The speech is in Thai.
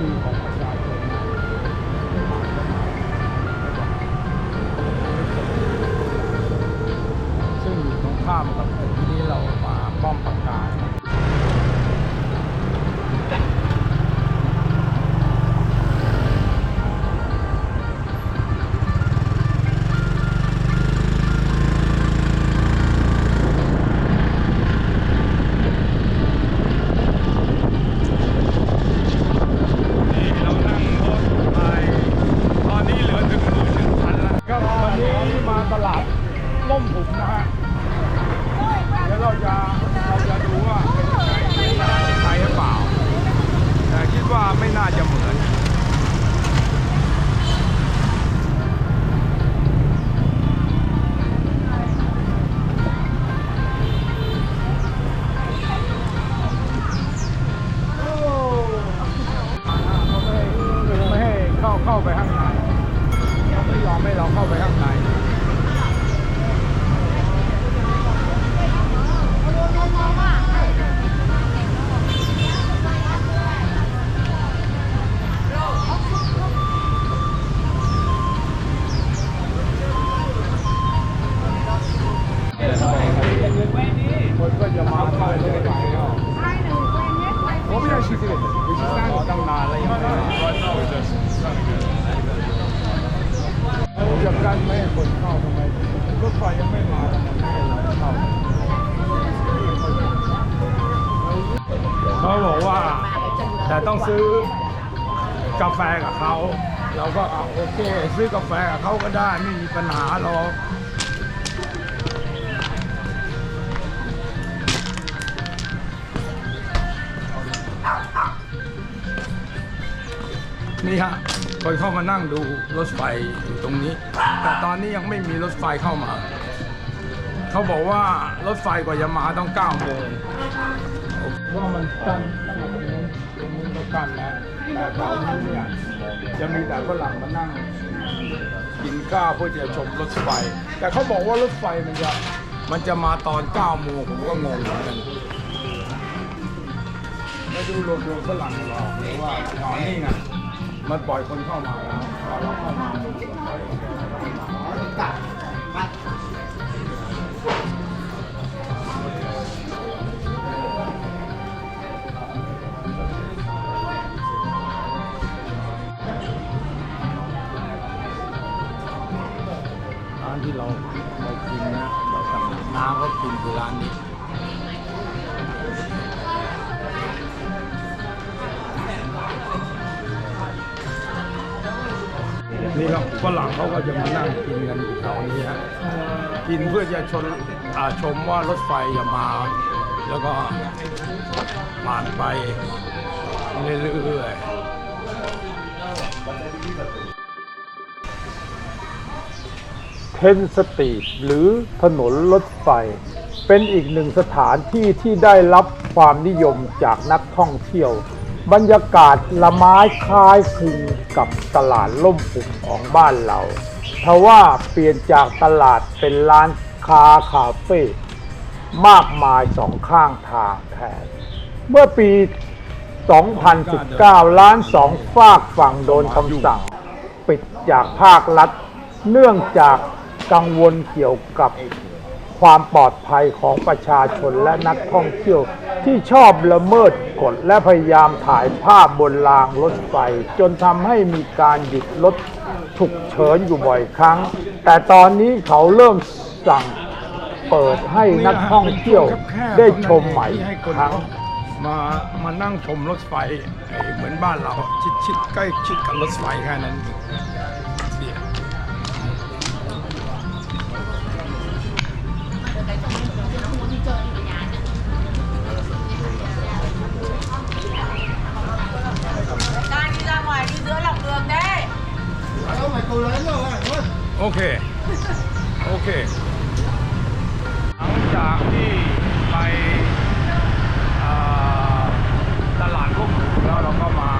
มือของประชาชนซึ่งอยู่ตรงข้ามกับ 我们要去这个，我去三个当拿了以后，เขาจะกั้นไม่ให้คนเข้าทำไมรถไฟยังไม่มาทำไมไม่ให้เราเข้าเขาบอกว่า แต่ต้องซื้อกาแฟกับเขา เราก็เอาโอเค ซื้อกาแฟกับเขาก็ได้ไม่มีปัญหาหรอก นี่ฮะคนเข้ามานั่งดูรถไฟอยู่ตรงนี้ แต่ตอนนี้ยังไม่มีรถไฟเข้ามา เขาบอกว่ารถไฟกว่าจะมาต้อง9โมงว่ามันกั้นตรงนี้ตรงนี้ก็กั้นแล้วแต่แถวนี้เนี่ยจะมีแต่ฝรั่งมานั่งกินข้าวเพื่อจะชมรถไฟ แต่เขาบอกว่ารถไฟมันจะมันจะมาตอน9โมงผมก็งงเหมือนกันไม่ดูรวมรวมฝรั่งหรอกหรือว่าอ๋อนี่ไง มันปล่อยคนเข้ามาแล้วพอเราเข้ามาร้านที่เราเรากินนะเราสั่งน้ำก็กินคือร้านนี้ นี่ครับฝรั่งเขาก็จะมานั่งกินกันอยู่แถวนี้ฮะกินเพื่อจะชนอ่าชมว่ารถไฟจะมา แล้วก็ผ่านไปเรื่อยๆเทนสตรีทหรือถนนรถไฟ เป็นอีกหนึ่งสถานที่ที่ได้รับความนิยมจากนักท่องเที่ยว บรรยากาศละไม้คล้ายคลึงกับตลาดล่มปุ่มของบ้านเราทว่าเปลี่ยนจากตลาดเป็นร้านค้าคาเฟ่มากมายสองข้างทางแทน เมื่อปี 2019 ล้านสองฝากฝั่งโดนคำสั่ง ปิดจากภาครัฐ เนื่องจากกังวลเกี่ยวกับ ความปลอดภัยของประชาชนและนักท่องเที่ยว ที่ชอบละเมิดกฎและพยายามถ่ายภาพบนรางรถไฟ จนทำให้มีการหยุดรถฉุกเฉินอยู่บ่อยครั้ง แต่ตอนนี้เขาเริ่มสั่งเปิดให้นักท่องเที่ยวได้ชมใหม่ครั้งมามานั่งชมรถไฟเหมือนบ้านเราชิดชิดใกล้ชิดกับรถไฟแค่นั้น โอเค โอเค หลังจากที่ไปตลาดร่มหุบแล้วเราก็มา